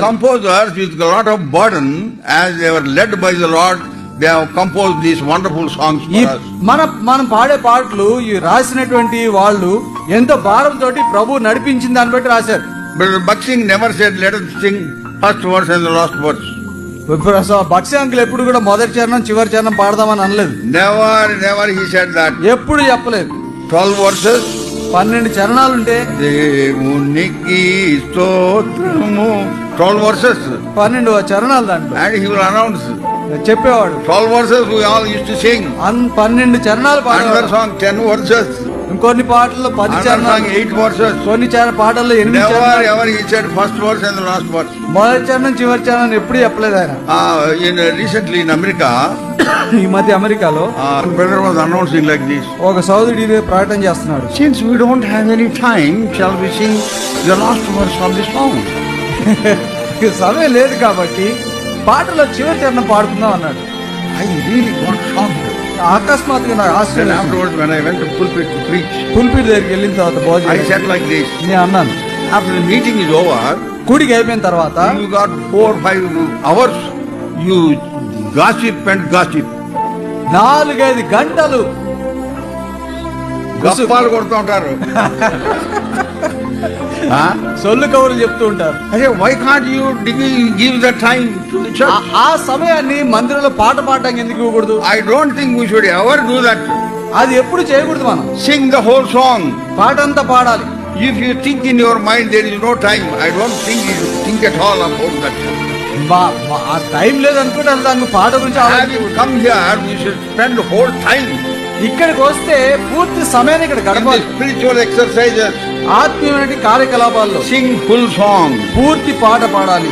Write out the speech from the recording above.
Composers with a lot of burden, as they were led by the Lord, they have composed these wonderful songs ఈ for us. మన మనం పాడే పాటలు ఈ రాసినటువంటి వాళ్ళు ఎంతో భారంతో ప్రభు నడిపించిన దాన్ని బట్టి రాశారు But Baksing never said, let us sing first verse and the last verse. ఇప్పుడు అసలు బక్సి అంకుల్ ఎప్పుడు కూడా మొదటి చరణం చివరి చరణం పాడదామని అనలేదు Never, never he said that. ఎప్పుడు చెప్పలేదు 12 verses. పన్నెండు చరణాలుంటే దేవునికి స్తోత్రము. ట్వెల్వ్ వర్సెస్ పన్నెండు చరణాలు దాంట్లో. చెప్పేవాడు. ట్వెల్వ్ వర్సెస్ పన్నెండు చరణాలు సాంగ్ టెన్ వర్సెస్ ఇంకొన్ని పాటలు పది కొన్ని పాటల్లో ఎనిమిది ఫస్ట్ వర్స్ లాస్ట్ వర్స్ మొదటి చరణం చివరి చరణ్ ఎప్పుడు చెప్పలేదు రీసెంట్లీ ఇన్ అమెరికా ఈ మధ్య అమెరికాలో అనౌన్సింగ్ లైక్ ఒక సౌదుడు ఇదే ప్రకటన చేస్తున్నాడు. Since we don't have any time shall be sing last verse of this song సమయం లేదు కాబట్టి పాటలో చివరి చరణం పాడుతుందాం అన్నాడు. ఐ రియలీ అకస్మాత్తుగా నాకు Then ఆశ్చర్యం afterwards, when I went to pulpit to preach, pulpit దగ్గరికి వెళ్ళిన తర్వాత I భోజనం said like this. నేను అన్నాను After the meeting is over, కూడికి అయిపోయిన తర్వాత you got four or five hours, you gossip and gossip. నాలుగైదు గంటలు గప్పాలు కొడుతూ ఉంటారు సొల్లు కవులు చెప్తూ ఉంటారు. అయ్యే why can't you degree give the time ఆ సమయాన్ని మందిరంలో పాట పాడడానికి ఎందుకు ఇవ్వకూడదు? I don't think we should ever do that అది ఎప్పుడు చేయకూడదు మనం. సింగ్ ద హోల్ సాంగ్ పాట అంతా పాడాలి if you think in your mind there is no time I don't think you think at all about that time లేదు అనుకుంటే దాని పాట గురించి come here you should spend whole time ఇక్కడికి వస్తే పూర్తి సమయాన్ని ఇక్కడ గడపాలి spiritual exercises. ఆత్మీయమైన కార్యకలాపాల్లో Sing full song. పూర్తి పాట పాడాలి